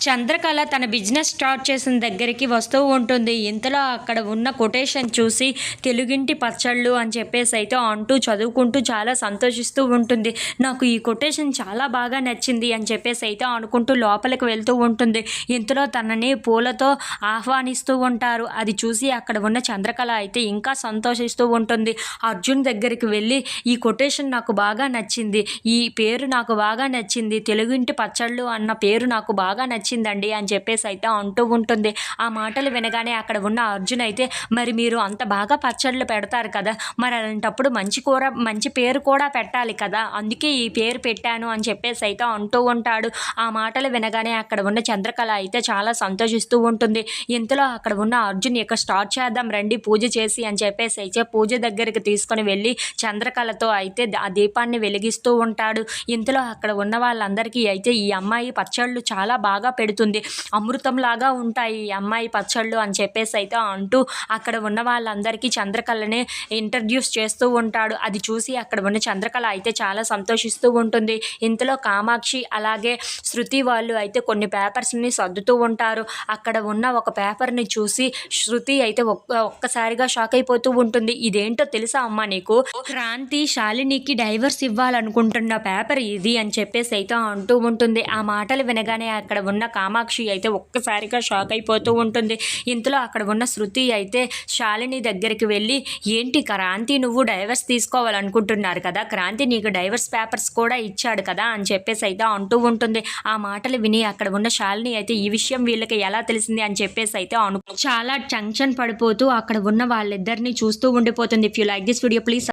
చంద్రకళ తన business start చేసిన దగ్గరికి వస్తూ ఉంటుంది. ఇంతలో అక్కడ ఉన్న కొటేషన్ చూసి తెలుగింటి పచ్చళ్ళు అని చెప్పేసి అయితే అంటూ చదువుకుంటూ చాలా సంతోషిస్తూ ఉంటుంది. నాకు ఈ కొటేషన్ చాలా బాగా నచ్చింది అని చెప్పేసి అయితే అనుకుంటూ లోపలికి వెళ్తూ ఉంటుంది. ఇంతలో తనని పూలతో ఆహ్వానిస్తూ ఉంటారు. అది చూసి అక్కడ ఉన్న చంద్రకళ అయితే ఇంకా సంతోషిస్తూ ఉంటుంది. అర్జున్ దగ్గరికి వెళ్ళి ఈ కొటేషన్ నాకు బాగా నచ్చింది. ఈ పేరు నాకు బాగా నచ్చింది. తెలుగింటి పచ్చళ్ళు అన్న పేరు నాకు బాగా నచ్చింది. వచ్చిందండి అని చెప్పేసి అయితే అంటూ ఉంటుంది. ఆ మాటలు వినగానే అక్కడ ఉన్న అర్జున్ అయితే మరి మీరు అంత బాగా పచ్చళ్ళు పెడతారు కదా మరి అలాంటప్పుడు మంచి కూర మంచి పేరు కూడా పెట్టాలి కదా అందుకే ఈ పేరు పెట్టాను అని చెప్పేసి అయితే అంటూ ఉంటాడు. ఆ మాటలు వినగానే అక్కడ ఉన్న చంద్రకళ అయితే చాలా సంతోషిస్తూ ఉంటుంది. ఇంతలో అక్కడ ఉన్న అర్జున్ ఇక స్టార్ట్ చేద్దాం రండి పూజ చేసి అని చెప్పేసి అయితే పూజ దగ్గరికి తీసుకొని వెళ్ళి చంద్రకళతో అయితే ఆ దీపాన్ని వెలిగిస్తూ ఉంటాడు. ఇంతలో అక్కడ ఉన్న వాళ్ళందరికీ అయితే ఈ అమ్మాయి పచ్చళ్ళు చాలా బాగా పెడుతుంది. అమృతంలాగా ఉంటాయి ఈ అమ్మాయి పచ్చళ్ళు అని చెప్పేసి అయితే అంటూ అక్కడ ఉన్న వాళ్ళందరికీ చంద్రకళని ఇంట్రడ్యూస్ చేస్తూ ఉంటాడు. అది చూసి అక్కడ ఉన్న చంద్రకళ అయితే చాలా సంతోషిస్తూ ఉంటుంది. ఇంతలో కామాక్షి అలాగే శృతి వాళ్ళు అయితే కొన్ని పేపర్స్ని సర్దుతూ ఉంటారు. అక్కడ ఉన్న ఒక పేపర్ని చూసి శృతి అయితే ఒక్క ఒక్కసారిగా షాక్ అయిపోతూ ఉంటుంది. ఇదేంటో తెలుసా అమ్మా నీకు? క్రాంతి శాలినికి డైవర్స్ ఇవ్వాలనుకుంటున్న పేపర్ ఇది అని చెప్పేసి అయితే అంటూ ఉంటుంది. ఆ మాటలు వినగానే అక్కడ ఉన్న కామాక్షి అయితే ఒక్కసారిగా షాక్ అయిపోతూ ఉంటుంది. ఇంతలో అక్కడ ఉన్న శృతి అయితే శాలిని దగ్గరికి వెళ్ళి ఏంటి క్రాంతి నువ్వు డైవర్స్ తీసుకోవాలనుకుంటున్నారు కదా? క్రాంతి నీకు డైవర్స్ పేపర్స్ కూడా ఇచ్చాడు కదా? అని చెప్పేసి అయితే అంటూ ఉంటుంది. ఆ మాటలు విని అక్కడ ఉన్న శాలిని అయితే ఈ విషయం వీళ్ళకి ఎలా తెలిసింది? అని చెప్పేసి అయితే అను చాలా టెన్షన్ పడిపోతూ అక్కడ ఉన్న వాళ్ళిద్దరిని చూస్తూ ఉండిపోతుంది. If you like this video please